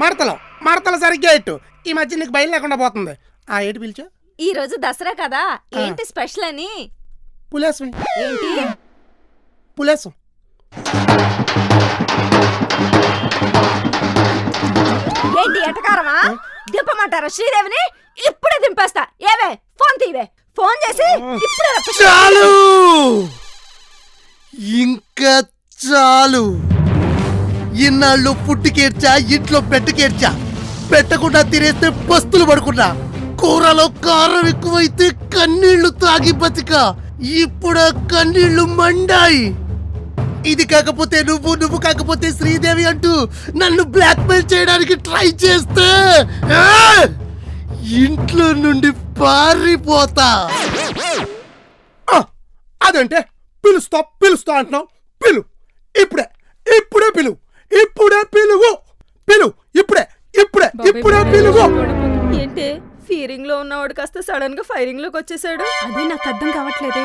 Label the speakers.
Speaker 1: మడతలు మడతలు సరిగ్గా ఎట్టు. ఈ మధ్య నీకు బయలు లేకుండా పోతుంది. ఆ ఏటు పిలిచు?
Speaker 2: ఈ రోజు దసరా కదా. ఏంటి స్పెషల్ అని?
Speaker 1: పులేసం
Speaker 2: ఏంటి?
Speaker 1: పులేసం.
Speaker 2: ఏంటి ఎటకారమా? దింపమంటారా శ్రీదేవిని? ఇప్పుడే దింపేస్తా. ఏవే ఫోన్ తీవే. ఫోన్ చేసి ఇప్పుడే.
Speaker 3: చాలు! ఇంకా చాలు! ఇన్నాళ్ళు పుట్టికేడ్చా ఇంట్లో పెట్టకేడ్చా పెట్టకుండా తినేస్తే పస్తులు పడుకున్నా. కూరలో కారం ఎక్కువైతే కన్నీళ్ళు తాగి బతిక. ఇప్పుడు కన్నీళ్ళు మండాయి. ఇది కాకపోతే నువ్వు నువ్వు కాకపోతే శ్రీదేవి అంటూ నన్ను బ్లాక్మెయిల్ చేయడానికి ట్రై చేస్తే ఇంట్లో నుండి పారిపోతా.
Speaker 1: అదంటే పిలుస్తా పిలుస్తా అంటున్నావు పిలు ఇప్పుడే పిలువు పిలు ఇప్పుడే ఇప్పుడే
Speaker 2: ఏంటి ఫీరింగ్లో ఉన్నవాడు కాస్త సడన్గా ఫైరింగ్లోకి వచ్చేసాడు?
Speaker 4: అదే నాకు అర్థం కావట్లేదే.